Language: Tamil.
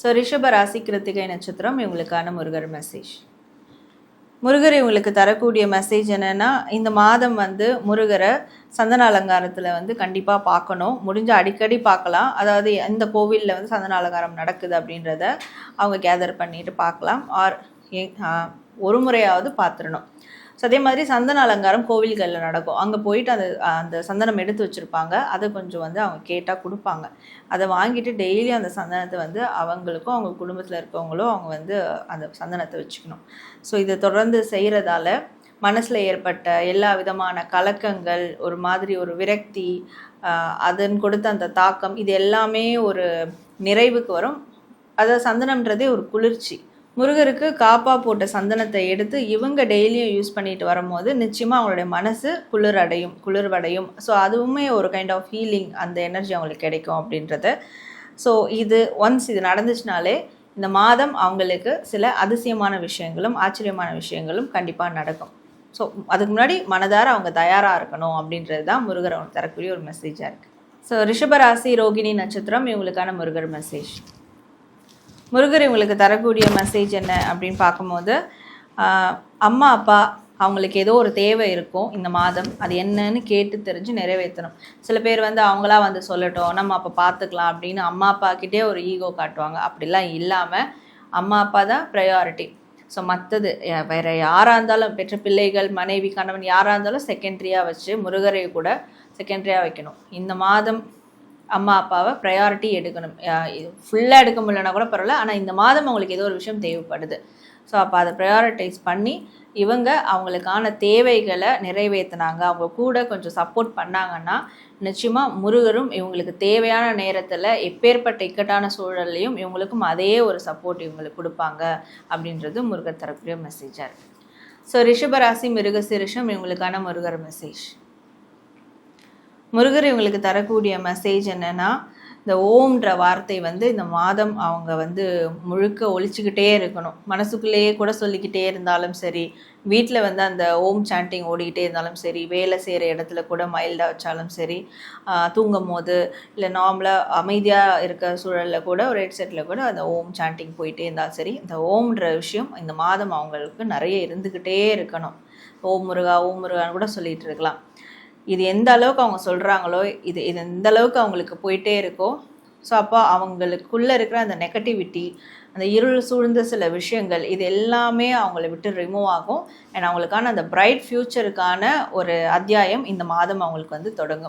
ஸோ ரிஷப ராசி கிருத்திகை நட்சத்திரம் இவங்களுக்கான முருகர் மெசேஜ் முருகர் இவங்களுக்கு தரக்கூடிய மெசேஜ் என்னென்னா இந்த மாதம் வந்து முருகரை சந்தன அலங்காரத்தில் வந்து கண்டிப்பாக பார்க்கணும். முடிஞ்ச அடிக்கடி பார்க்கலாம். அதாவது எந்த கோவிலில் வந்து சந்தன அலங்காரம் நடக்குது அப்படின்றத அவங்க கேதர் பண்ணிட்டு பார்க்கலாம். ஆர் ஒரு முறையாவது பார்த்துடணும். ஸோ அதே மாதிரி சந்தன அலங்காரம் கோவில்களில் நடக்கும். அங்கே போயிட்டு அந்த அந்த சந்தனம் எடுத்து வச்சுருப்பாங்க. அதை கொஞ்சம் வந்து அவங்க கேட்டால் கொடுப்பாங்க. அதை வாங்கிட்டு டெய்லி அந்த சந்தனத்தை வந்து அவங்களுக்கும் அவங்க குடும்பத்தில் இருக்கவங்களும் அவங்க வந்து அந்த சந்தனத்தை வச்சுக்கணும். ஸோ இதை தொடர்ந்து செய்கிறதால மனசில் ஏற்பட்ட எல்லா விதமான கலக்கங்கள் ஒரு மாதிரி ஒரு விரக்தி அதன் கொடுத்த அந்த தாக்கம் இது எல்லாமே ஒரு நிறைவுக்கு வரும். அதாவது சந்தனம்ன்றதே ஒரு குளிர்ச்சி. முருகருக்கு காப்பா போட்ட சந்தனத்தை எடுத்து இவங்க டெய்லியும் யூஸ் பண்ணிட்டு வரும்போது நிச்சயமாக அவங்களுடைய மனசு குளிர் அடையும் குளிர்வடையும். ஸோ அதுவுமே ஒரு கைண்ட் ஆஃப் ஹீலிங் அந்த எனர்ஜி அவங்களுக்கு கிடைக்கும் அப்படின்றத. ஸோ இது ஒன்ஸ் இது நடந்துச்சுனாலே இந்த மாதம் அவங்களுக்கு சில அதிசயமான விஷயங்களும் ஆச்சரியமான விஷயங்களும் கண்டிப்பாக நடக்கும். ஸோ அதுக்கு முன்னாடி மனதார அவங்க தயாராக இருக்கணும் அப்படின்றது தான் முருகர் அவங்க தரக்கூடிய ஒரு மெசேஜாக இருக்குது ஸோ ரிஷபராசி ரோகிணி நட்சத்திரம் இவங்களுக்கான முருகர் மெசேஜ் முருகர் இவங்களுக்கு தரக்கூடிய மெசேஜ் என்ன அப்படின்னு பார்க்கும்போது அம்மா அப்பா அவங்களுக்கு ஏதோ ஒரு தேவை இருக்கும் இந்த மாதம். அது என்னன்னு கேட்டு தெரிஞ்சு நிறைவேற்றணும். சில பேர் வந்து அவங்களா வந்து சொல்லட்டும் நம்ம அப்போ பார்த்துக்கலாம் அப்படின்னு அம்மா அப்பா கிட்டே ஒரு ஈகோ காட்டுவாங்க. அப்படிலாம் இல்லாமல் அம்மா அப்பா தான் ப்ரையாரிட்டி ஸோ மற்றது வேறு யாராக இருந்தாலும் பெற்ற பிள்ளைகள் மனைவி கணவன் யாராக இருந்தாலும் செகண்ட்ரியாக வச்சு முருகரை கூட செகண்ட்ரியாக வைக்கணும். இந்த மாதம் அம்மா அப்பாவை ப்ரையாரிட்டி எடுக்கணும். ஃபுல்லாக எடுக்க முடியலனா கூட பரவாயில்ல. ஆனால் இந்த மாதம் அவங்களுக்கு ஏதோ ஒரு விஷயம் தேவைப்படுது. ஸோ அப்போ அதை ப்ரையாரிட்டைஸ் பண்ணி இவங்க அவங்களுக்கான தேவைகளை நிறைவேற்றினாங்க அவங்க கூட கொஞ்சம் சப்போர்ட் பண்ணாங்கன்னா நிச்சயமாக முருகரும் இவங்களுக்கு தேவையான நேரத்தில் எப்பேற்பட்ட இக்கட்டான சூழல்லையும் இவங்களுக்கும் அதே ஒரு சப்போர்ட் இவங்களுக்கு கொடுப்பாங்க அப்படின்றது முருகர் தரக்கூடிய மெசேஜாக இருக்குது ஸோ ரிஷபராசி மிருகசிரிஷம் இவங்களுக்கான முருகர் மெசேஜ் முருகர் இவங்களுக்கு தரக்கூடிய மெசேஜ் என்னென்னா இந்த ஓம்ன்ற வார்த்தை வந்து இந்த மாதம் அவங்க வந்து முழுக்க ஒழிச்சுக்கிட்டே இருக்கணும். மனசுக்குள்ளேயே கூட சொல்லிக்கிட்டே இருந்தாலும் சரி வீட்டில் வந்து அந்த ஓம் சாண்டிங் ஓடிக்கிட்டே இருந்தாலும் சரி வேலை செய்கிற இடத்துல கூட மைல்டாக வச்சாலும் சரி தூங்கும் போது இல்லை நார்மலாக அமைதியாக இருக்க சூழலில் கூட ஒரு ஹெட்செட்டில் கூட அந்த ஓம் சாண்டிங் போயிட்டே இருந்தாலும் சரி இந்த ஓம்ன்ற விஷயம் இந்த மாதம் அவங்களுக்கு நிறைய இருந்துக்கிட்டே இருக்கணும். ஓம் முருகா ஓம் முருகான்னு கூட சொல்லிகிட்டு இருக்கலாம். இது எந்த அளவுக்கு அவங்க சொல்கிறாங்களோ இது இது எந்த அளவுக்கு அவங்களுக்கு போயிட்டே இருக்கோ ஸோ அப்போ அவங்களுக்குள்ளே இருக்கிற அந்த நெகட்டிவிட்டி அந்த இருள் சூழ்ந்த சில விஷயங்கள் இது எல்லாமே அவங்கள விட்டு ரிமூவ் ஆகும். அண்ட் அவங்களுக்கான அந்த பிரைட் ஃப்யூச்சருக்கான ஒரு அத்தியாயம் இந்த மாதம் அவங்களுக்கு வந்து தொடங்கும்.